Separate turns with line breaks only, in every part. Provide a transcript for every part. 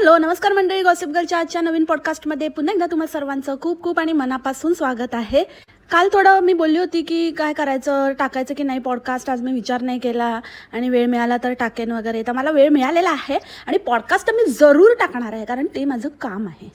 Hello नमस्कार मंडळी gossip गर्लच्या आजच्या नवीन पॉडकास्टमध्ये पुन्हा एकदा तुम्हा सर्वांचं खूप खूप आणि मनापासून स्वागत आहे. काल थोडं मी बोलली होती की काय करायचं टाकायचं की नाही पॉडकास्ट आज मी विचार नाही केला आणि वेळ मिळाला तर टाकेन वगैरे. तर मला वेळ मिळालेला आहे आणि पॉडकास्ट मी जरूर टाकणार आहे कारण ते माझं काम आहे.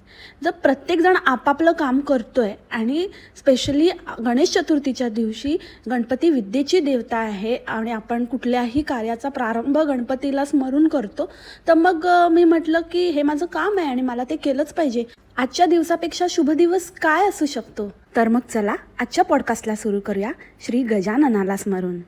जर प्रत्येकजण आपापलं काम करतो आहे आणि स्पेशली गणेश चतुर्थीच्या दिवशी गणपती विद्येची देवता आहे आणि आपण कुठल्याही कार्याचा प्रारंभ गणपतीला स्मरून करतो तर मग मी म्हटलं की हे माझं काम आहे आणि मला ते केलंच पाहिजे. आजच्या दिवसापेक्षा शुभ दिवस काय असू शकतो? तर मग चला आजच्या पॉडकास्टला सुरू करूया श्री गजाननाला स्मरून.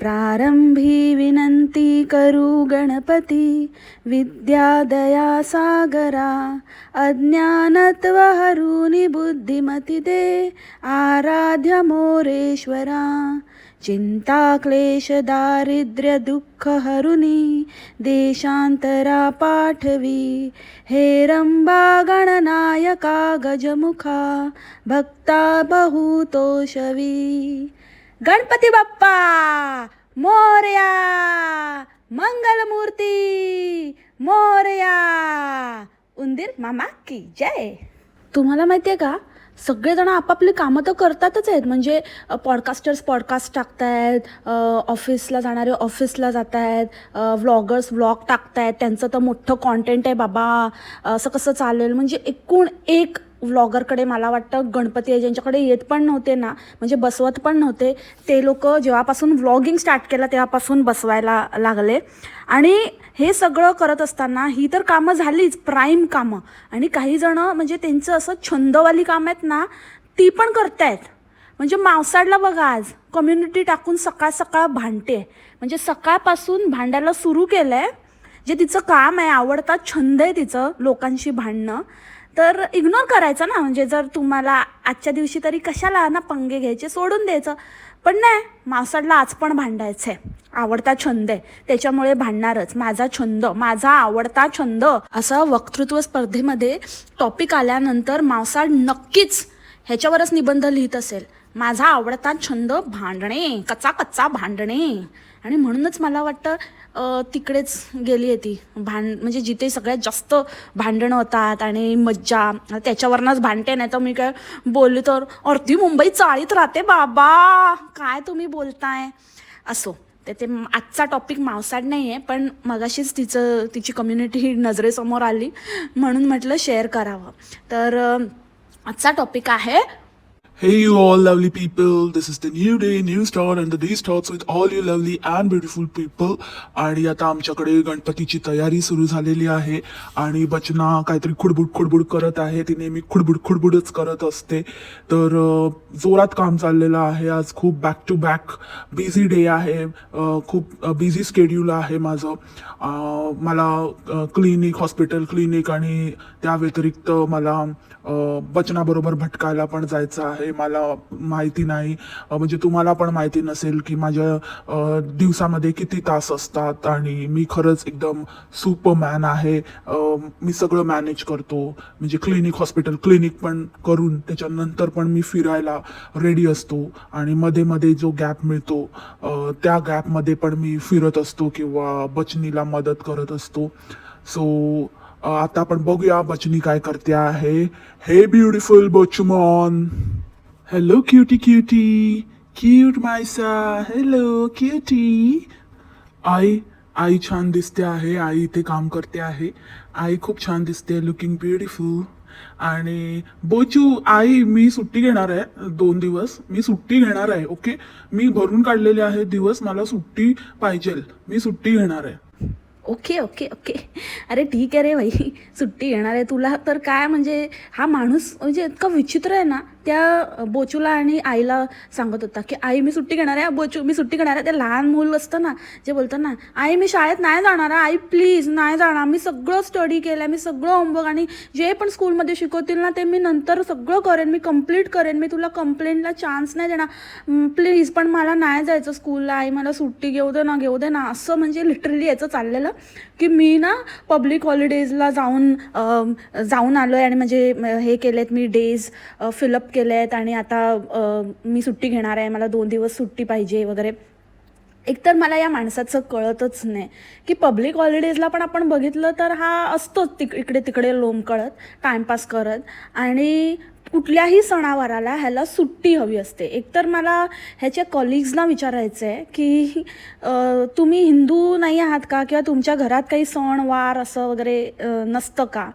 प्रारंभी विनंती करू गणपती विद्यादया सागरा अज्ञानत्व हरुनी बुद्धिमती दे आराध्य मोरेश्वरा चिंता क्लेश दारिद्र्य दुःख हरुनी देशांतरा पाठवी हे रंबा गणनायका गजमुखा भक्ता बहुतोषवी। गणपती बाप्पा मोरया मंगलमूर्ती मोरया. उंदीर मामा की जय. तुम्हाला माहिती आहे का? सगळेजण आपापली कामं तर करतातच आहेत. म्हणजे पॉडकास्टर्स पॉडकास्ट टाकतायत ऑफिसला जाणारे ऑफिसला जात आहेत व्लॉगर्स व्लॉग टाकतायत. त्यांचं तर मोठं कॉन्टेंट आहे बाबा. असं कसं चालेल? म्हणजे एकूण एक व्लॉगरकडे मला वाटतं गणपती आहे ज्यांच्याकडे येत पण नव्हते ना म्हणजे बसवत पण नव्हते ते लोक जेव्हापासून व्लॉगिंग स्टार्ट केलं तेव्हापासून बसवायला लागले. आणि हे सगळं करत असताना ही तर कामं झालीच प्राईम कामं. आणि काही जणं म्हणजे त्यांचं असं छंदवाली कामं आहेत ना ती पण करतायत. म्हणजे मावसाडला बघा आज कम्युनिटी टाकून सकाळ सकाळ भांडते. म्हणजे सकाळपासून भांडायला सुरू केलं आहे जे तिचं काम आहे आवडता छंद आहे तिचं लोकांशी भांडणं. तर इग्नोर करायचं ना. म्हणजे जर तुम्हाला आजच्या दिवशी तरी कशाला ना पंगे घ्यायचे सोडून द्यायचं. पण नाही मावसाडला आज पण भांडायचं आहे आवडता छंद आहे. त्याच्यामुळे भांडणारच. माझा छंद माझा आवडता छंद. असं वक्तृत्व स्पर्धेमध्ये टॉपिक आल्यानंतर मावसाड नक्कीच ह्याच्यावरच निबंध लिहित असेल. माझा आवडता छंद भांडणे कच्चा कच्चा भांडणे. आणि म्हणूनच मला वाटतं तिकडेच गेली आहे ती. भांड म्हणजे जिथे सगळ्यात जास्त भांडणं होतात आणि मज्जा त्याच्यावरनंच भांडते नाही तर मी काय बोलली तर अर्धी मुंबई चाळीत राहते बाबा काय तुम्ही बोलताय? असो. ते ते आजचा टॉपिक मावसाड नाही आहे पण मगाशीच तिचं तिची कम्युनिटी नजरेसमोर आली म्हणून म्हटलं शेअर करावं. तर आजचा टॉपिक आहे
Hey, you all lovely people. This is the new day, new start, and the day starts with all you lovely and beautiful people. आणि आता आमच्याकडे गणपतीची तयारी सुरू झालेली आहे. आणि बचना काहीतरी खुडबुड खुडबुड करत आहे. ती नेहमी खुडबुड खुडबुडच करत असते. तर जोरात काम चाललेलं आहे. आज खूप back to back busy day आहे. खूप बिझी स्केड्यूल आहे माझं. मला क्लिनिक हॉस्पिटल क्लिनिक आणि त्या व्यतिरिक्त मला बचनाबरोबर भटकायला पण जायचं आहे. मला माहिती नाही. म्हणजे तुम्हाला पण माहिती नसेल की माझ्या दिवसामध्ये किती तास असतात आणि मी खरंच एकदम सुपरमॅन आहे. मी सगळं मॅनेज करतो. म्हणजे क्लिनिक हॉस्पिटल क्लिनिक पण करून त्याच्यानंतर पण मी फिरायला रेडी असतो. आणि मध्ये मध्ये जो गॅप मिळतो त्या गॅपमध्ये पण मी फिरत असतो किंवा बचनीला मदत करत असतो. सो आता आपण बघूया बचनी काय करते आहे. हे ब्युटिफुल बचमॉन हॅलो क्युटी क्युटी क्यूट मायसा हॅलो क्युटी आई आई छान दिसते आहे. आई इथे काम करते आहे. आई खूप छान दिसते लुकिंग ब्युटिफुल आणि बोचू आई मी सुट्टी घेणार आहे दोन दिवस. मी सुट्टी घेणार आहे ओके मी भरून काढलेले आहे दिवस. मला सुट्टी पाहिजे. मी सुट्टी घेणार आहे.
Okay okay okay. अरे ठीक आहे रे भाई सुट्टी येणार आहे तुला. तर काय म्हणजे हा माणूस म्हणजे इतका विचित्र आहे ना. त्या बोचूला आणि आईला सांगत होता की आई मी सुट्टी घेणार आहे. बोचू मी सुट्टी घेणार आहे. ते लहान मूल असतं ना जे बोलतं ना आई मी शाळेत नाही जाणार आहे, आई प्लीज नाही जाणार. मी सगळं स्टडी केलं आहे मी सगळं होमवर्क आणि जे पण स्कूलमध्ये शिकवतील ना ते मी नंतर सगळं करेन. मी कंप्लीट करेन. मी तुला कंप्लेंटला चान्स नाही देणार. प्लीज पण मला नाही जायचं स्कूलला आई मला सुट्टी घेऊ दे ना घेऊ दे ना. असं म्हणजे लिटरली याचं चाललेलं की मी ना पब्लिक हॉलिडेजला जाऊन जाऊन आलो आहे आणि म्हणजे हे केलेत मी डेज फिलअप केले आहेत आणि आता मी सुट्टी घेणार आहे मला दोन दिवस सुट्टी पाहिजे वगैरे. एकतर मला या माणसाचं कळतच नाही. की पब्लिक हॉलिडेजला पण आपण बघितलं तर हा असतोच तिक इकडे तिकडे लोंबकळत टाइमपास करत. आणि कुठल्याही सणावाराला ह्याला सुट्टी हवी असते. एकतर मला ह्याच्या कॉलिग्सना विचारायचं आहे की तुम्ही हिंदू नाही आहात का? किंवा तुमच्या घरात काही सण वार असं वगैरे नसतं का?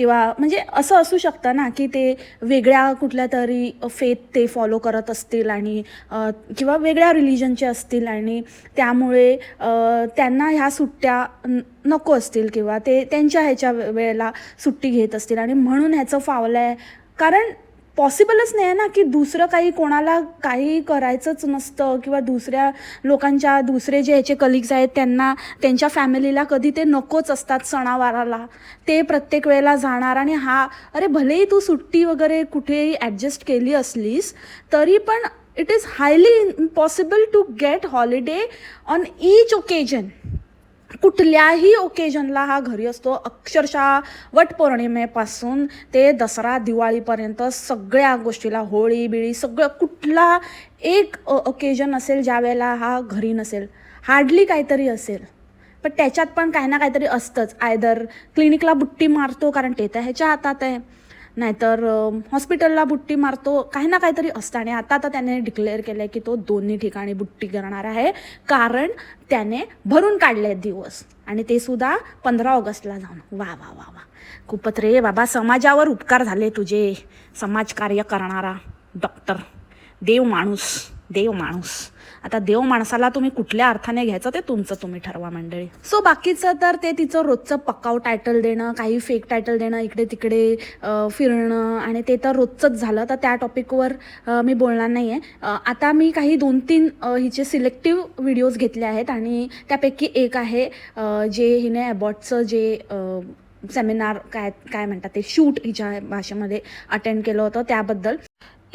किंवा म्हणजे असं असू शकतं ना की ते वेगळ्या कुठल्या तरी फेथ ते फॉलो करत असतील आणि किंवा वेगळ्या रिलिजनचे असतील आणि त्यामुळे त्यांना ह्या सुट्ट्या न- नको असतील किंवा ते त्यांच्या ह्याच्या वेळेला सुट्टी घेत असतील. आणि म्हणून ह्याचं फावलं आहे. कारण पॉसिबलच नाही आहे ना की दुसरं काही कोणाला काही करायचंच नसतं किंवा दुसऱ्या लोकांच्या दुसरे जे ह्याचे कलिग्स आहेत त्यांना त्यांच्या फॅमिलीला कधी ते नकोच असतात सणावाराला. ते प्रत्येक वेळेला जाणार आणि हा अरे भलेही तू सुट्टी वगैरे कुठेही ॲडजस्ट केली असलीस तरी पण it is highly impossible to get holiday on each occasion कुठल्याही ओकेजनला हा घरी असतो. अक्षरशः वटपौर्णिमेपासून ते दसरा दिवाळीपर्यंत सगळ्या गोष्टीला होळी बिळी सगळं कुठला एक ओकेजन असेल ज्या वेळेला हा घरी नसेल. हार्डली काहीतरी असेल. पण त्याच्यात पण काही ना काहीतरी असतंच. आयदर क्लिनिकला बुट्टी मारतो कारण ते तर ह्याच्या हातात आहे. नाहीतर हॉस्पिटलला बुट्टी मारतो काही ना काहीतरी असतं. आणि आता तर त्याने डिक्लेअर केलं आहे की तो दोन्ही ठिकाणी बुट्टी करणार आहे. कारण त्याने भरून काढले आहेत दिवस. आणि ते सुद्धा पंधरा ऑगस्टला जाऊन. वा वा वा वा. खूपच रे बाबा समाजावर उपकार झाले तुझे. समाजकार्य करणारा डॉक्टर देव माणूस देव माणूस. आता देव माणसाला तुम्ही कुठल्या अर्थाने घ्यायचं ते तुमचं तुम्ही ठरवा मंडळी. सो बाकीचं तर ते तिचं रोजचं पक्काव टायटल देणं काही फेक टायटल देणं इकडे तिकडे फिरणं आणि ते तर रोजचंच झालं. तर त्या टॉपिकवर मी बोलणार नाही आहे आता मी काही दोन तीन हिचे सिलेक्टिव्ह व्हिडिओज घेतले आहेत आणि त्यापैकी एक आहे जे हिने अबॉटचं जे सेमिनार काय काय म्हणतात ते शूट हिच्या भाषेमध्ये अटेंड केलं होतं त्याबद्दल.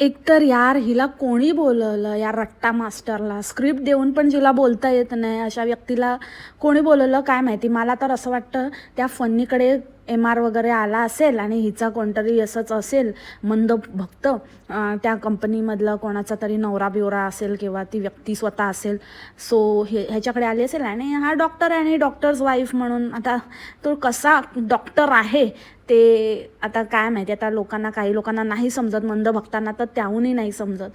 एकतर यार हिला कोणी बोलवलं? या रट्टा मास्टरला. स्क्रिप्ट देऊन पण जिला बोलता येत नाही अशा व्यक्तीला कोणी बोलवलं? काय माहिती? मला तर असं वाटतं त्या फन्नीकडे एम आर वगैरे आला असेल आणि हिचा कोणतरी असंच असेल मंद भक्त त्या कंपनीमधलं कोणाचा तरी नवरा बिवरा असेल किंवा ती व्यक्ती स्वतः असेल. सो हे ह्याच्याकडे आली असेल आणि हा डॉक्टर आहे आणि डॉक्टर्स वाईफ म्हणून आता तो कसा डॉक्टर आहे ते आता काय माहिती आता लोकांना काही लोकांना नाही समजत मंद भक्तांना तर त्याहूनही नाही समजत.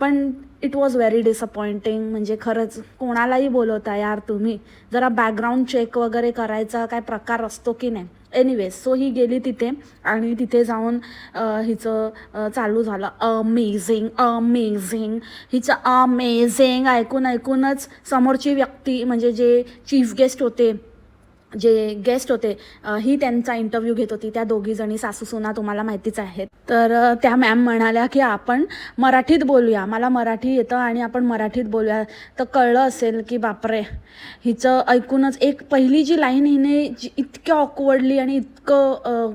पण इट वॉज व्हेरी डिसअपॉइंटिंग म्हणजे खरंच कोणालाही बोलवता यार तुम्ही जरा बॅकग्राऊंड चेक वगैरे करायचा काय प्रकार असतो की नाही? एनिवेज सो ही गेली तिथे आणि तिथे जाऊन हिचं चालू झालं. अमेझिंग अमेझिंग हिचं अमेझिंग ऐकून ऐकूनच समोरची व्यक्ती म्हणजे जे चीफ गेस्ट होते जे गेस्ट होते ही त्यांचा इंटरव्ह्यू घेत होती. त्या दोघी जणी सासू सुना तुम्हाला माहितीच आहेत. तर त्या मॅम म्हणाल्या की आपण मराठीत बोलूया. मला मराठी येतं आणि आपण मराठीत बोलूया. तर कळलं असेल की बापरे हिचं ऐकूनच एक पहिली जी लाईन हिने जी इतक्या ऑकवर्डली आणि इतकं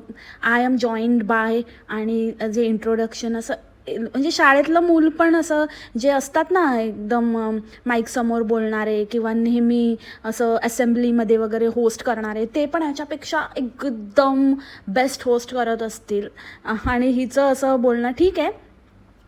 आय एम जॉईंड बाय आणि जे इंट्रोडक्शन असं म्हणजे शाळेतलं मूल पण असं जे असतात ना एकदम माईक समोर बोलणारे किंवा नेहमी असं असेंब्लीमध्ये वगैरे होस्ट करणारे ते पण ह्याच्यापेक्षा एकदम बेस्ट होस्ट करत असतील. आणि हिचं असं बोलणं ठीक आहे.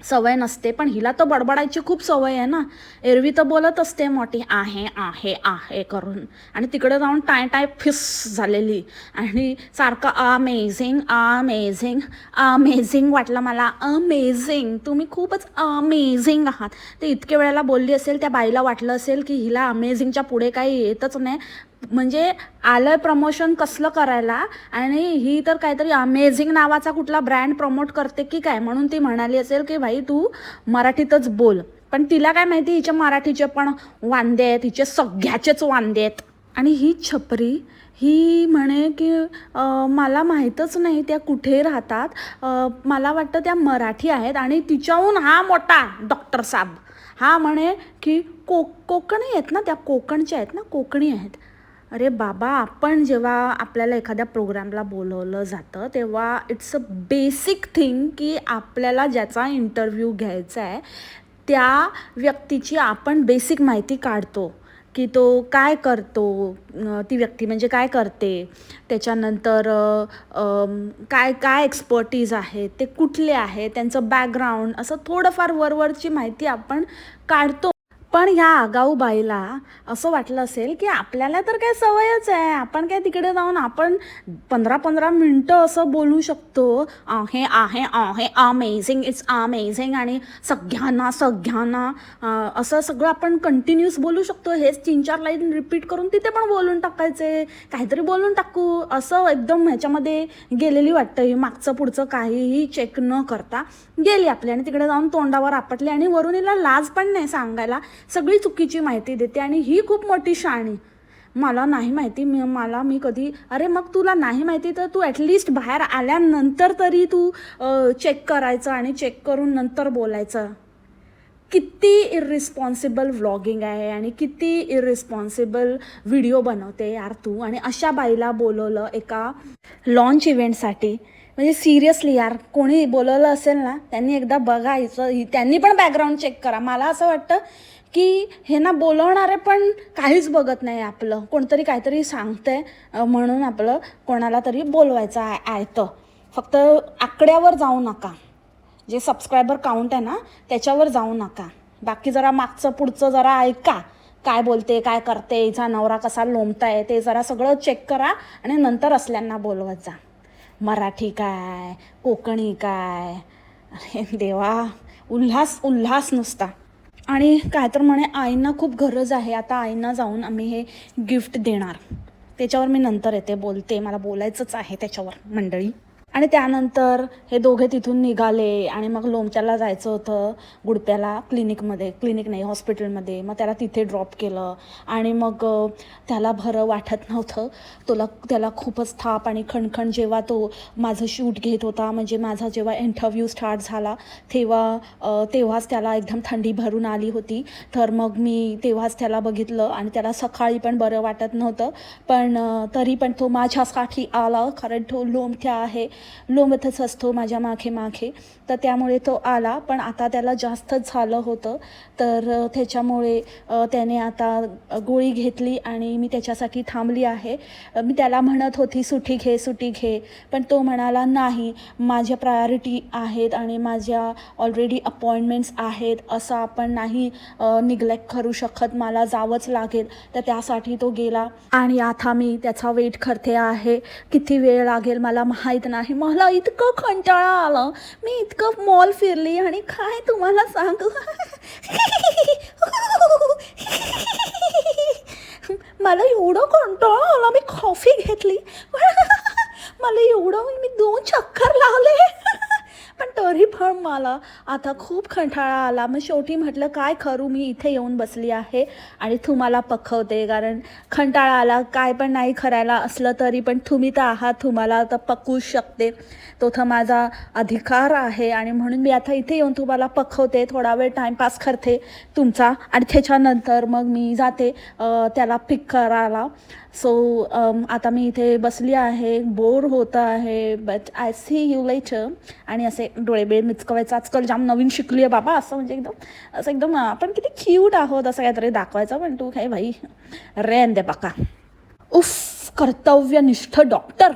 सवय नसते पण हिला तर बडबडायची खूप सवय आहे ना. एरवी तर बोलत असते मोठी आहे आहे आहे करून. आणि तिकडे जाऊन टाय टाय फिस झालेली. आणि सारखं अमेझिंग अमेझिंग अमेझिंग वाटलं मला. अमेझिंग तुम्ही खूपच अमेझिंग आहात. ते इतके वेळेला बोलली असेल त्या बाईला वाटलं असेल की हिला अमेझिंगच्या पुढे काही येतच नाही. म्हणजे आलं प्रमोशन कसलं करायला? आणि ही तर काहीतरी अमेझिंग नावाचा कुठला ब्रँड प्रमोट करते की काय? म्हणून ती म्हणाली असेल की भाई तू मराठीतच बोल. पण तिला काय माहिती हिचे मराठीचे पण वांदे आहेत हिचे सगळ्याचेच वांदे आहेत. आणि ही छपरी ही म्हणे की मला माहीतच नाही त्या कुठे राहतात. मला वाटतं त्या मराठी आहेत आणि तिच्याहून हा मोठा डॉक्टर साहेब. हा म्हणे की को कोकणी आहेत ना त्या कोकणच्या आहेत ना कोकणी आहेत. अरे बाबा आपण जेव्हा आपल्याला एखाद्या प्रोग्रामला बोलवलं जातं तेव्हा इट्स अ बेसिक थिंग की आपल्याला ज्याचा इंटरव्ह्यू घ्यायचा आहे त्या व्यक्तीची आपण बेसिक माहिती काढतो की तो काय करतो ती व्यक्ती म्हणजे काय करते त्याच्यानंतर काय काय एक्सपर्टीज आहे ते कुठले आहे त्यांचं बॅकग्राऊंड असं थोडंफार वरवरची माहिती आपण काढतो. पण ह्या आगाऊ बाईला असं वाटलं असेल की आपल्याला तर काय सवयच आहे. आपण काय तिकडे जाऊन आपण पंधरा पंधरा मिनटं असं बोलू शकतो. आहे आहे आहे अमेझिंग इट्स अमेझिंग आणि सगळ्यांना सगळ्यांना असं सगळं आपण कंटिन्यूअस बोलू शकतो. हेच तीन चार लाईन रिपीट करून तिथे पण बोलून टाकायचे. काहीतरी बोलून टाकू. असं एकदम ह्याच्यामध्ये गेलेली वाटतं. ही मागचं पुढचं काहीही चेक न करता गेली आपली आणि तिकडे जाऊन तोंडावर आपटली आणि वरून हिला लाज पण नाही सांगायला. सगळी चुकीची माहिती देते आणि ही खूप मोठी शाणी मला नाही माहिती मी मला मी कधी अरे मग तुला नाही माहिती तर तू ॲटलिस्ट बाहेर आल्यानंतर तरी तू चेक करायचं आणि चेक करून नंतर बोलायचं. किती इरिस्पॉन्सिबल व्लॉगिंग आहे आणि किती इरिस्पॉन्सिबल व्हिडिओ बनवते यार तू. आणि अशा बाईला बोलवलं एका लॉन्च इव्हेंटसाठी म्हणजे सिरियसली यार कोणी बोलवलं असेल ना त्यांनी एकदा बघायचं त्यांनी पण बॅकग्राऊंड चेक करा. मला असं वाटतं की हे ना बोलवणारे पण काहीच बघत नाही आपलं. कोणतरी काहीतरी सांगतंय म्हणून आपलं कोणाला तरी बोलवायचं आहे आयतं. फक्त आकड्यावर जाऊ नका. जे सबस्क्रायबर काउंट आहे ना त्याच्यावर जाऊ नका. बाकी जरा मागचं पुढचं जरा ऐका. काय बोलते काय करते हिचा नवरा कसा लोंबताय ते जरा सगळं चेक करा आणि नंतर असल्यांना बोलवत जा मराठी काय कोकणी काय? अरे देवा उल्हास उल्हास नुसता. आणि काय तर म्हणे आईंना खूप गरज आहे. आता आईंना जाऊन आम्ही हे गिफ्ट देणार. त्याच्यावर मी नंतर येते बोलते. मला बोलायचंच आहे त्याच्यावर मंडळी. आणि त्यानंतर हे दोघे तिथून निघाले आणि मग लोमच्याला जायचं होतं गुडप्याला क्लिनिकमध्ये क्लिनिक नाही हॉस्पिटलमध्ये. मग त्याला तिथे ड्रॉप केलं आणि मग त्याला बरं वाटत नव्हतं. तुला त्याला खूपच थाप आणि खणखण जेव्हा तो माझं शूट घेत होता म्हणजे माझा जेव्हा इंटरव्ह्यू स्टार्ट झाला तेव्हा तेव्हाच त्याला एकदम थंडी भरून आली होती. तर मग मी तेव्हाच त्याला बघितलं आणि त्याला सकाळी पण बरं वाटत नव्हतं. पण तरी पण तो माझ्यासाठी आला कारण तो लोमठ्या आहे. लोंबतच असतो माझ्या मागे मागे. तर त्यामुळे तो आला. पण आता त्याला जास्तच झालं होतं. तर त्याच्यामुळे त्याने आता गोळी घेतली आणि मी त्याच्यासाठी थांबली आहे. मी त्याला म्हणत होती सुटी घे सुटी घे. पण तो म्हणाला नाही. माझ्या प्रायोरिटी आहेत आणि माझ्या ऑलरेडी अपॉइंटमेंट्स आहेत. असं आपण नाही निग्लेक्ट करू शकत. मला जावंच लागेल. तर त्यासाठी तो गेला. आणि आता मी त्याचा वेट करते आहे. किती वेळ लागेल मला माहीत नाही. मला इतकं कंटाळा आलं. मी इतकं मॉल फिरली आणि काय तुम्हाला सांगू? मला एवढं कंटाळा आला. मी कॉफी घेतली. मला एवढं मी दोन चक्कर लावले. पण तरी पण मला आता खूप कंटाळा आला. मग शेवटी म्हटलं काय करू? मी इथे येऊन बसली आहे आणि तुम्हाला पकवते कारण कंटाळा आला. काय पण नाही करायला असलं तरी पण तुम्ही तर आहात. तुम्हाला आता पकवू शकते. तो माझा अधिकार आहे आणि म्हणून मी आता इथे येऊन तुम्हाला पखवते थोडा वेळ टाईमपास करते तुमचा. आणि त्याच्यानंतर मग मी जाते त्याला पिक करायला. सो आता मी इथे बसली आहे बोर होत आहे but I see you later आणि असे डोळे बेळ मिचकवायचं. आजकाल जाम नवीन शिकली आहे बाबा असं म्हणजे एकदम असं एकदम आपण किती क्यूट आहोत असं काहीतरी दाखवायचं पण तू काय भाई रेन दे बाका. उफ कर्तव्यनिष्ठ डॉक्टर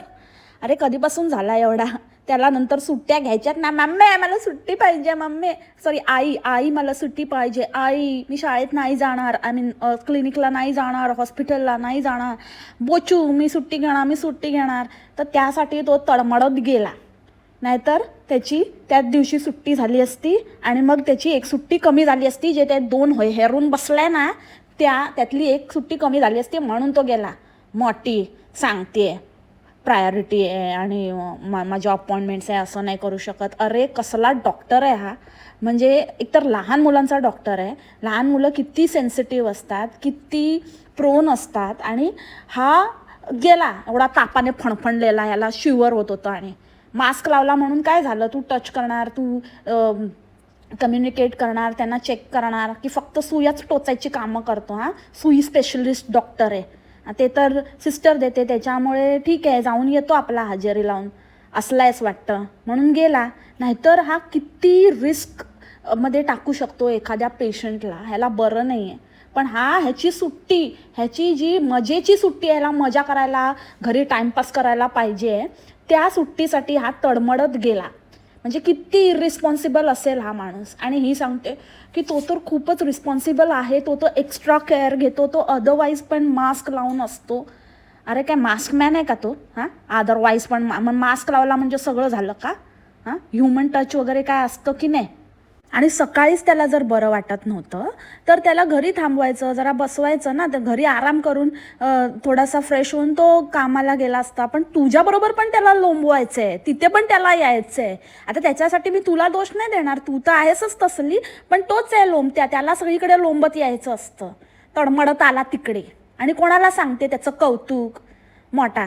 अरे कधीपासून झाला एवढा? त्याला नंतर सुट्ट्या घ्यायच्यात ना. मम्मे मला सुट्टी पाहिजे मम्मे. सॉरी आई आई मला सुट्टी पाहिजे. आई मी शाळेत नाही जाणार. आय मीन क्लिनिकला नाही जाणार हॉस्पिटलला नाही जाणार. बोचू मी सुट्टी घेणार मी सुट्टी घेणार. तर त्यासाठी तो तडमडत गेला. नाहीतर त्याची त्याच दिवशी सुट्टी झाली असती आणि मग त्याची एक सुट्टी कमी झाली असती जे त्या दोन होय हेरून बसलाय ना त्या त्यातली एक सुट्टी कमी झाली असती म्हणून तो गेला. मोठी सांगते प्रायोरिटी आहे आणि मा माझ्या अपॉइंटमेंट्स आहे असं नाही करू शकत. अरे कसला डॉक्टर आहे हा. म्हणजे एकतर लहान मुलांचा डॉक्टर आहे. लहान मुलं किती सेन्सिटिव्ह असतात किती प्रोन असतात आणि हा गेला एवढा तापाने फणफणलेला याला शिवर होत होतं आणि मास्क लावला म्हणून काय झालं? तू टच करणार तू कम्युनिकेट करणार त्यांना चेक करणार की फक्त सुयाच टोचायची कामं करतो हा? सुई स्पेशलिस्ट डॉक्टर आहे. ते तर सिस्टर देते त्याच्यामुळे ठीक आहे जाऊन येतो आपला हजेरी लावून. असलायच वाटतं. म्हणून गेला. नाहीतर हा किती रिस्कमध्ये टाकू शकतो एखाद्या पेशंटला ह्याला बरं नाही आहे पण हा ह्याची सुट्टी ह्याची जी मजेची सुट्टी आहे ह्याला मजा करायला घरी टाईमपास करायला पाहिजे त्या सुट्टीसाठी हा तडमडत गेला. म्हणजे किती इरिस्पॉन्सिबल असेल हा माणूस. आणि ही सांगते की तो तर खूपच रिस्पॉन्सिबल आहे तो तर एक्स्ट्रा केअर घेतो तो अदरवाईज पण मास्क लावून असतो. अरे काय मास्क मॅन आहे का तो? हां? अदरवाईज पण मा मास्क लावला म्हणजे सगळं झालं का? हां? ह्युमन टच वगैरे काय असतं की नाही? आणि सकाळीच त्याला जर बरं वाटत नव्हतं तर त्याला घरी थांबवायचं जरा बसवायचं ना तर घरी आराम करून थोडासा फ्रेश होऊन तो कामाला गेला असता. पण तुझ्याबरोबर पण त्याला लोंबवायचं आहे तिथे पण त्याला यायचं आहे आता त्याच्यासाठी मी तुला दोष नाही देणार तू तर आहेसच तसली पण तोच आहे लोंबत्या त्याला सगळीकडे लोंबत यायचं असतं. तडमडत आला तिकडे. आणि कोणाला सांगते त्याचं कौतुक? मोठा.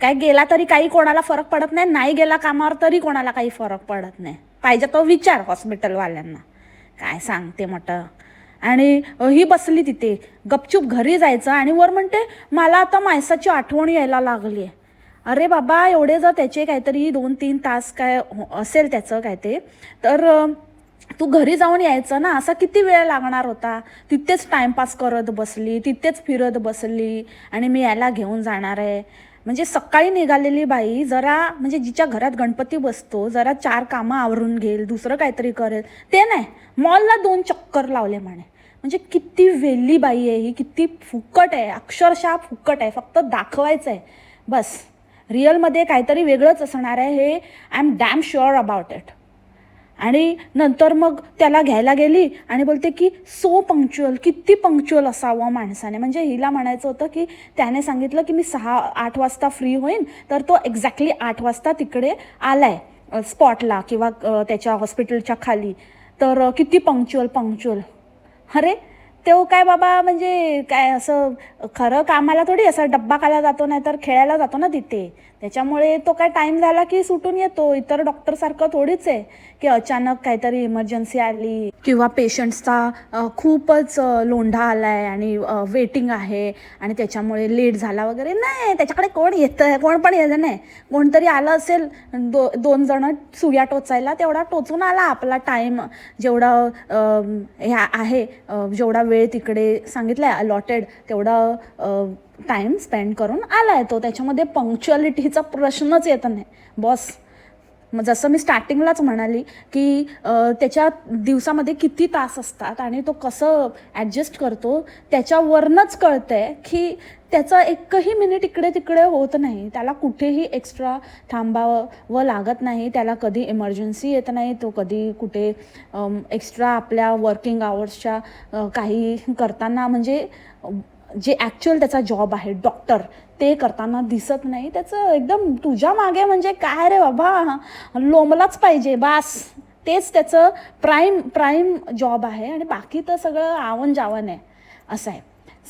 काय गेला तरी काही कोणाला फरक पडत नाही नाही गेला कामावर तरी कोणाला काही फरक पडत नाही. पाहिजे तो विचार हॉस्पिटलवाल्यांना. काय सांगते म्हटलं आणि ही बसली तिथे. गपचूप घरी जायचं आणि वर म्हणते मला आता माणसाची आठवण यायला लागली आहे अरे बाबा एवढे जर त्याचे काहीतरी दोन तीन तास काय हो- असेल त्याचं काय ते तर तू घरी जाऊन यायचं ना. असा किती वेळ लागणार होता? तिथेच टाइमपास करत बसली तिथेच फिरत बसली आणि मी याला घेऊन जाणार आहे. म्हणजे सकाळी निघालेली बाई जरा म्हणजे जिच्या घरात गणपती बसतो जरा चार कामं आवरून घेईल दुसरं काहीतरी करेल ते नाही. मॉलला दोन चक्कर लावले म्हणे. म्हणजे किती वेल्ली बाई आहे ही किती फुकट आहे अक्षरशः फुकट आहे फक्त दाखवायचं आहे बस रिअलमध्ये काहीतरी वेगळंच असणार आहे हे I'm damn sure about it आणि नंतर मग त्याला घ्यायला गेली आणि बोलते की सो पंक्च्युअल किती पंक्च्युअल असावं माणसाने. म्हणजे हिला म्हणायचं होतं की त्याने सांगितलं की मी सहा आठ वाजता फ्री होईन तर तो एक्झॅक्टली आठ वाजता तिकडे आलाय स्पॉटला किंवा त्याच्या हॉस्पिटलच्या खाली. तर किती पंक्च्युअल पंक्च्युअल अरे तो काय बाबा म्हणजे काय असं खरं कामाला थोडी असं डब्बा खायला जातो नाही तर खेळायला जातो ना तिथे. त्याच्यामुळे तो काय टाईम झाला की सुटून येतो. इतर डॉक्टरसारखं थोडीच आहे की अचानक काहीतरी इमर्जन्सी आली किंवा पेशंट्सचा खूपच लोंढा आलाय आणि वेटिंग आहे आणि त्याच्यामुळे लेट झाला वगैरे. नाही त्याच्याकडे कोण येतं कोण पण येतं नाही. कोणतरी आलं असेल दो दोन जण सुया टोचायला तेवढा टोचून आला आपला टाईम जेवढा ह्या आहे जेवढा वेळ तिकडे सांगितलाय आहे अलॉटेड तेवढा टाईम स्पेंड करून आला आहे तो. त्याच्यामध्ये पंक्च्युअलिटीचा प्रश्नच येत नाही. बॉस मग जसं मी स्टार्टिंगलाच म्हणाली की त्याच्या दिवसामध्ये किती तास असतात आणि तो कसं ॲडजस्ट करतो त्याच्यावरनंच कळतंय की त्याचं एकही मिनिट इकडे तिकडे होत नाही. त्याला कुठेही एक्स्ट्रा थांबावं व लागत नाही. त्याला कधी इमर्जन्सी येत नाही. तो कधी कुठे एक्स्ट्रा आपल्या वर्किंग आवर्सच्या काही करताना म्हणजे जे ॲक्च्युअल त्याचा जॉब आहे डॉक्टर ते करताना दिसत नाही. त्याचं एकदम तुझ्या मागे म्हणजे काय रे बाबा? लोंबलाच पाहिजे बास. तेच त्याचं प्राईम प्राईम जॉब आहे आणि बाकी तर सगळं आवन जावन आहे. असं आहे.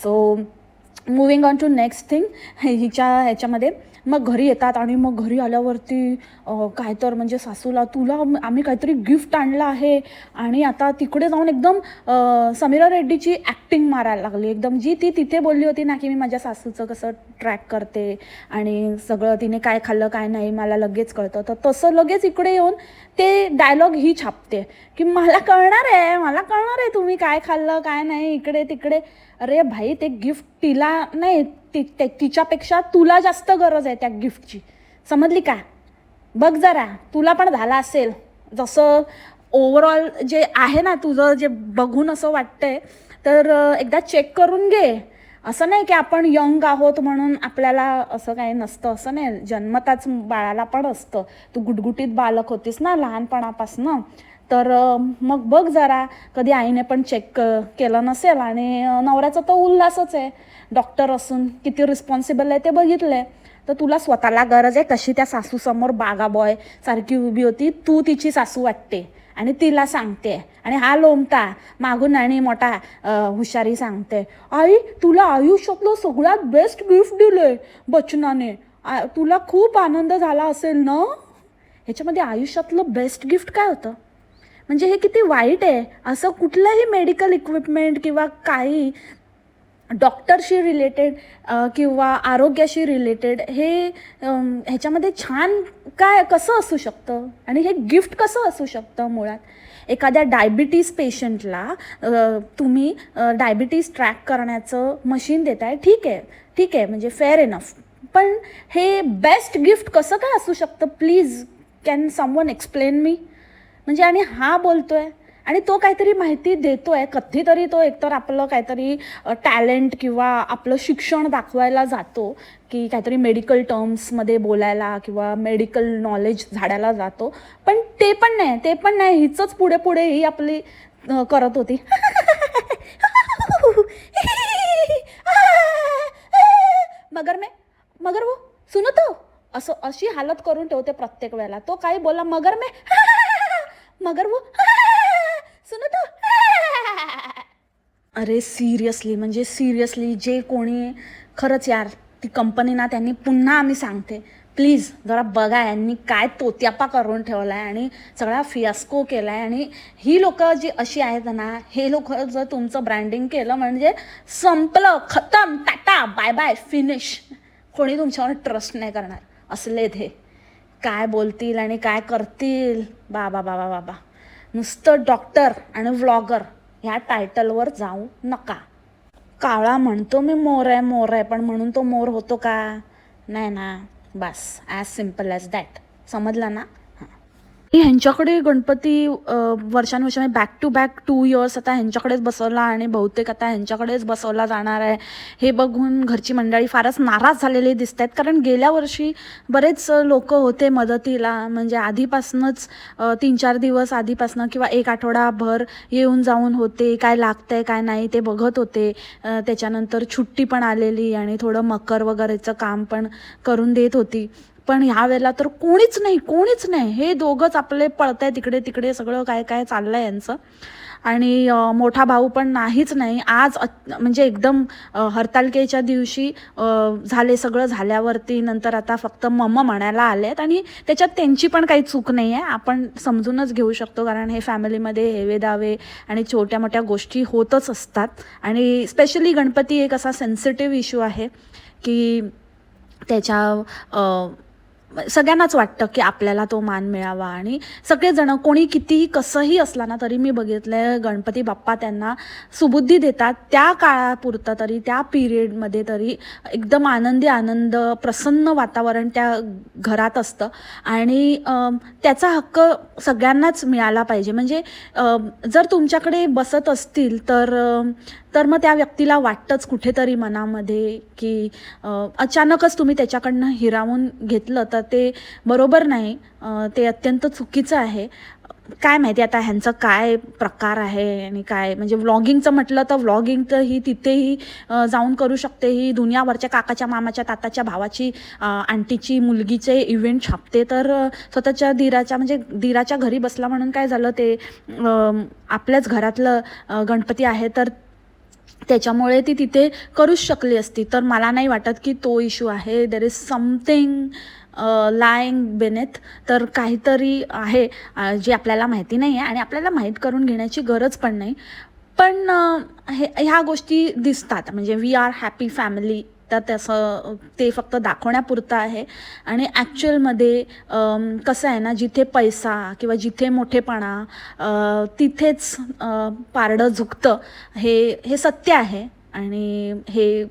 So moving on to next thing हिच्या ह्याच्यामध्ये मग घरी येतात आणि मग घरी आल्यावरती काय तर म्हणजे सासूला तुला आम्ही काहीतरी गिफ्ट आणलं आहे. आणि आता तिकडे जाऊन एकदम समीरा रेड्डीची ॲक्टिंग मारायला लागली. एकदम जी ती तिथे बोलली होती ना की मी माझ्या सासूचं कसं ट्रॅक करते आणि सगळं तिने काय खाल्लं काय नाही मला लगेच कळतं. तर तसं लगेच इकडे येऊन ते डायलॉग ही छापते. की मला कळणार आहे मला कळणार आहे तुम्ही काय खाल्लं काय नाही इकडे तिकडे. अरे भाई ते गिफ्ट तिला नाही ति ते- तिच्यापेक्षा तुला जास्त गरज आहे त्या गिफ्टची समजली का? बघ जरा तुला पण झाला असेल. जसं ओव्हरऑल जे आहे ना तुझं जे बघून असं वाटतंय तर एकदा चेक करून घे. असं नाही की आपण यंग आहोत म्हणून आपल्याला असं काही नसतं. असं नाही जन्मताच बाळाला पण असतं. तू गुटगुटीत बालक होतीस ना लहानपणापासनं. तर मग बघ जरा कधी आईने पण चेक केलं नसेल आणि नवऱ्याचा तर उल्हासच आहे. डॉक्टर असून किती रिस्पॉन्सिबल आहे ते बघितले तर तुला स्वतःला गरज आहे कशी त्या सासूसमोर बागा बॉय सारखी उभी होती तू तिची सासू वाटते आणि तिला सांगते. आणि हा लोमता मागून आणि मोठा हुशारी सांगते. आई तुला आयुष्यातलं सगळ्यात बेस्ट गिफ्ट दिलंय बचनाने. तुला खूप आनंद झाला असेल ना? ह्याच्यामध्ये आयुष्यातलं बेस्ट गिफ्ट काय होतं? म्हणजे हे किती वाईट आहे? असं कुठलंही मेडिकल इक्विपमेंट किंवा काही डॉक्टरशी रिलेटेड किंवा आरोग्याशी रिलेटेड हे ह्याच्यामध्ये छान काय कसं असू शकतं? आणि हे गिफ्ट कसं असू शकतं मुळात? एखाद्या डायबिटीज पेशंटला तुम्ही डायबिटीज ट्रॅक करण्याचं मशीन देताय ठीक आहे. ठीक आहे म्हणजे फेअर इनफ पण हे बेस्ट गिफ्ट कसं काय असू शकतं? Please can someone explain me म्हणजे आणि हा बोलतोय आणि तो काहीतरी माहिती देतोय कधीतरी तो एकतर आपलं काहीतरी टॅलेंट किंवा आपलं शिक्षण दाखवायला जातो की काहीतरी मेडिकल टर्म्समध्ये बोलायला किंवा मेडिकल नॉलेज झाडायला जातो. पण ते पण नाही ते पण नाही हिचंच पुढे पुढे ही आपली करत होती. मगर मे मगर वो सुनो तो असं अशी हालत करून ठेवते प्रत्येक वेळेला. तो काही बोला मगर मे. मगर वो सुनो तो। अरे सिरियसली म्हणजे सिरियसली जे कोणी खरंच यार ती कंपनी ना त्यांनी पुन्हा आम्ही सांगते. प्लीज जरा बघा यांनी काय तोत्यापा करून ठेवला आहे आणि सगळा फियास्को केला आहे आणि ही लोकं जी अशी आहेत ना हे लोक जर तुमचं ब्रँडिंग केलं म्हणजे संपलं खतम टाटा बाय बाय फिनिश कोणी तुमच्यावर ट्रस्ट नाही करणार. असले ते काय बोलतील आणि काय करतील? बाबा बाबा बाबा. नुसतं डॉक्टर आणि व्लॉगर ह्या टायटलवर जाऊ नका. काळा म्हणतो मी मोर आहे मोर आहे पण म्हणून तो मोर होतो का? नाही ना. बस ॲज सिंपल ॲज दॅट समजलं ना? ह्यांच्याकडे गणपती अं, back to back two years आता ह्यांच्याकडेच बसवला आणि बहुतेक आता ह्यांच्याकडेच बसवला जाणार आहे. हे बघून घरची मंडळी फारच नाराज झालेली दिसत आहेत कारण गेल्या वर्षी बरेच लोक होते मदतीला. म्हणजे आधीपासूनच तीन चार दिवस आधीपासनं किंवा एक आठवडाभर येऊन जाऊन होते. काय लागतंय काय नाही ते बघत होते. त्याच्यानंतर छुट्टी पण आलेली आणि थोडं मकर वगैरेचं काम पण करून देत होती. पण ह्या वेळेला तर कोणीच नाही कोणीच नाही. हे दोघंच आपले पळत आहे तिकडे तिकडे सगळं काय काय चाललं आहे यांचं. आणि मोठा भाऊ पण नाहीच नाही. आज म्हणजे एकदम हरतालकेच्या हरतालिकेच्या दिवशी झाले सगळं झाल्यावरती नंतर आता फक्त मम्मा म्हणायला आले आहेत आणि त्याच्यात त्यांची पण काही चूक नाही आहे आपण समजूनच घेऊ शकतो कारण हे फॅमिलीमध्ये हेवे दावे आणि छोट्या मोठ्या गोष्टी होतच असतात. आणि स्पेशली गणपती एक असा सेन्सिटिव्ह इश्यू आहे की त्याच्या सगळ्यांनाच वाटतं की आपल्याला तो मान मिळावा आणि सगळेजण कोणी कितीही कसंही असला ना तरी मी बघितलंय गणपती बाप्पा त्यांना सुबुद्धी देतात. त्या काळापुरतं तरी त्या पिरियडमध्ये तरी एकदम आनंदी आनंद प्रसन्न वातावरण त्या घरात असतं. आणि त्याचा हक्क सगळ्यांनाच मिळाला पाहिजे. म्हणजे जर तुमच्याकडे बसत असतील तर तर मग त्या व्यक्तीला वाटतंच कुठेतरी मनामध्ये की अचानकच तुम्ही त्याच्याकडनं हिरावून घेतलं तर ते बरोबर नाही. ते अत्यंत चुकीचं आहे. काय माहिती आता ह्यांचं काय प्रकार आहे आणि काय? म्हणजे व्लॉगिंगचं म्हटलं तर व्लॉगिंग तर ही तिथेही जाऊन करू शकते. ही दुनियाभरच्या काकाच्या मामाच्या ताताच्या भावाची आंटीची मुलगीचे इव्हेंट छापते. तर स्वतःच्या दिराच्या म्हणजे दिराच्या घरी बसला म्हणून काय झालं ते आपल्याच घरातलं गणपती आहे. तर त्याच्यामुळे ती तिथे करूच शकली असती. तर मला नाही वाटत की तो इश्यू आहे. There is something lying beneath तर काहीतरी आहे जे आपल्याला माहिती नाही आहे आणि आपल्याला माहीत करून घेण्याची गरज पण नाही. पण हे ह्या गोष्टी दिसतात. म्हणजे वी आर हॅपी फॅमिली तर तसं ते फक्त दाखवण्यापुरतं आहे. आणि ॲक्च्युअलमध्ये कसं आहे ना जिथे पैसा किंवा जिथे मोठेपणा तिथेच पारडं झुकतं. हे हे सत्य आहे. आणि हे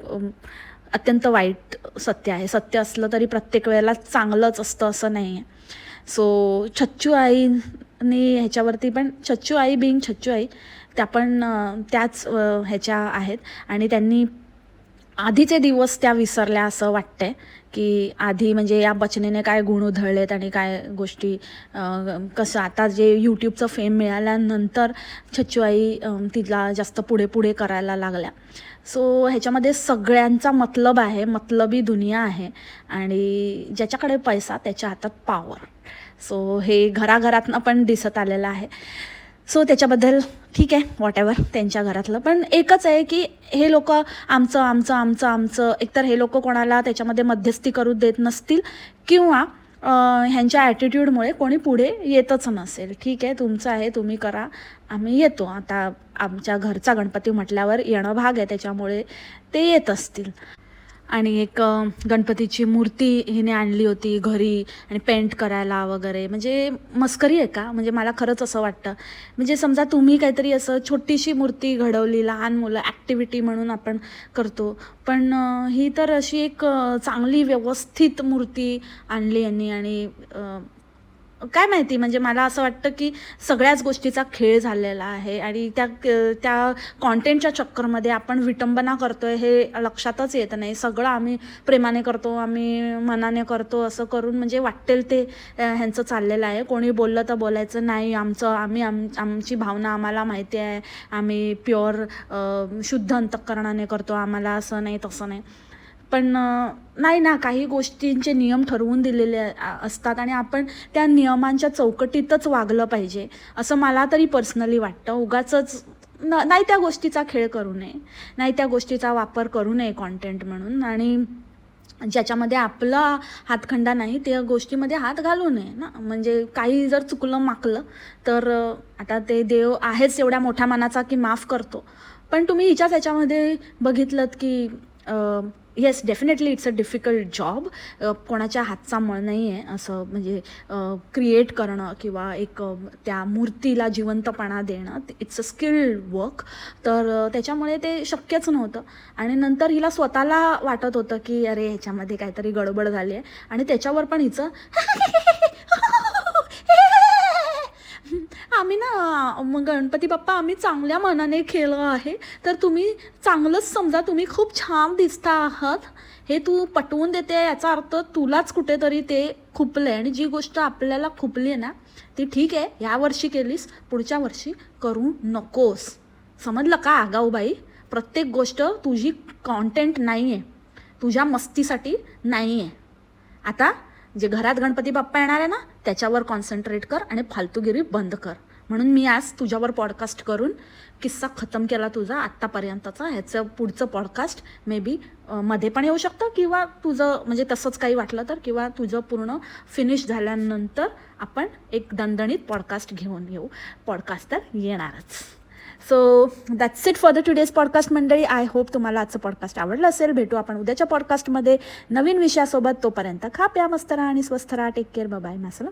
अत्यंत वाईट सत्य आहे. सत्य असलं तरी प्रत्येक वेळेला चांगलंच असतं असं नाही आहे. सो छच्चू आईने ह्याच्यावरती पण छच्चू आई बिंग छच्चू आई त्या पण त्याच ह्याच्या आहेत. आणि त्यांनी आधीचे दिवस त्या विसरल्या असं वाटतंय की आधी म्हणजे या बचनेने काय गुण उधळलेत आणि काय गोष्टी कसं आता जे यूट्यूबचं फेम मिळाल्यानंतर छच्चूआई तिला जास्त पुढे पुढे करायला लागल्या. सो ह्याच्यामध्ये सगळ्यांचा मतलब आहे मतलबी दुनिया आहे आणि ज्याच्याकडे पैसा त्याच्या हातात पॉवर सो हे घराघरातनं पण दिसत आलेलं आहे. सो त्याच्याबद्दल ठीक आहे वॉट एव्हर त्यांच्या घरातलं. पण एकच आहे की हे लोक आमचं आमचं आमचं आमचं एकतर हे लोक कोणाला त्याच्यामध्ये मध्यस्थी करू देत नसतील किंवा ह्यांच्या ॲटिट्यूडमुळे कोणी पुढे येतच नसेल. ठीक आहे तुमचं आहे तुम्ही करा आम्ही येतो. आता आमच्या घरचा गणपती म्हटल्यावर येणं भाग आहे त्याच्यामुळे ते येत असतील. आणि एक गणपतीची मूर्ती हिने आणली होती घरी आणि पेंट करायला वगैरे. म्हणजे मस्करी आहे का? म्हणजे मला खरंच असं वाटतं. म्हणजे समजा तुम्ही काहीतरी असं छोटीशी मूर्ती घडवली लहान मुलं ॲक्टिव्हिटी म्हणून आपण करतो. पण ही तर अशी एक चांगली व्यवस्थित मूर्ती आणली यांनी आणि काय माहिती म्हणजे मला असं वाटतं की सगळ्याच गोष्टीचा खेळ झालेला आहे आणि त्या त्या कॉन्टेंटच्या चक्करमध्ये आपण विटंबना करतोय हे लक्षातच येत नाही. सगळं आम्ही प्रेमाने करतो आम्ही मनाने करतो असं करून म्हणजे वाटेल ते ह्यांचं चाललेलं आहे. कोणी बोललं तर बोलायचं नाही. आमचं आम्ही आम आमची भावना आम्हाला माहिती आहे. आम्ही प्युअर शुद्ध अंतःकरणाने करतो. आम्हाला असं नाही तसं नाही. पण नाही ना काही गोष्टींचे नियम ठरवून दिलेले असतात आणि आपण त्या नियमांच्या चौकटीतच वागलं पाहिजे असं मला तरी पर्सनली वाटतं. उगाच न नाही त्या गोष्टीचा खेळ करू नये नाही त्या गोष्टीचा वापर करू नये कॉन्टेंट म्हणून. आणि ज्याच्यामध्ये आपला हातखंडा नाही त्या गोष्टीमध्ये हात घालू नये ना. म्हणजे काही जर चुकलं माकलं तर आता ते देव आहेच एवढ्या मोठ्या मनाचा की माफ करतो. पण तुम्ही हिच्याच याच्यामध्ये बघितलं की yes definitely it's a difficult job कोणाच्या हातचा मळ नाही आहे असं म्हणजे क्रिएट करणं किंवा एक त्या मूर्तीला जिवंतपणा देणं इट्स अ स्किल्ड वर्क तर त्याच्यामुळे ते शक्यच नव्हतं. आणि नंतर हिला स्वतःला वाटत होतं की अरे ह्याच्यामध्ये काहीतरी गडबड झाली आहे आणि त्याच्यावर पण हिचं आम्ही ना मग गणपती बाप्पा आम्ही चांगल्या मनाने केलं आहे. तर तुम्ही चांगलंच समजा तुम्ही खूप छान दिसता आहात. हे तू पटवून देते याचा अर्थ तुलाच कुठेतरी ते खुपलं आहे आणि जी गोष्ट आपल्याला खुपली आहे ना ती ठीक आहे. ह्या वर्षी केलीस पुढच्या वर्षी करू नकोस. समजलं का आगाऊबाई? प्रत्येक गोष्ट तुझी कॉन्टेंट नाही आहे तुझ्या मस्तीसाठी नाही आहे आता जे घरात गणपती बाप्पा येणार आहे ना त्याच्यावर कॉन्सन्ट्रेट कर आणि फालतूगिरी बंद कर. म्हणून मी आज तुझ्यावर पॉडकास्ट करून किस्सा खतम केला तुझा आत्तापर्यंतचा. ह्याचं पुढचं पॉडकास्ट मे बी मध्ये पण येऊ शकतं किंवा तुझं म्हणजे तसंच काही वाटलं तर किंवा तुझं पूर्ण फिनिश झाल्यानंतर आपण एक दणदणीत पॉडकास्ट घेऊन येऊ. पॉडकास्ट तर येणारच. So that's it for the today's podcast मंडळी. आय होप तुम्हाला आजचं पॉडकास्ट आवडलं असेल. भेटू आपण उद्याच्या पॉडकास्टमध्ये नवीन विषयासोबत तोपर्यंत खा प्या मस्त राहा आणि स्वस्थ राहा. Take care bye मॅसला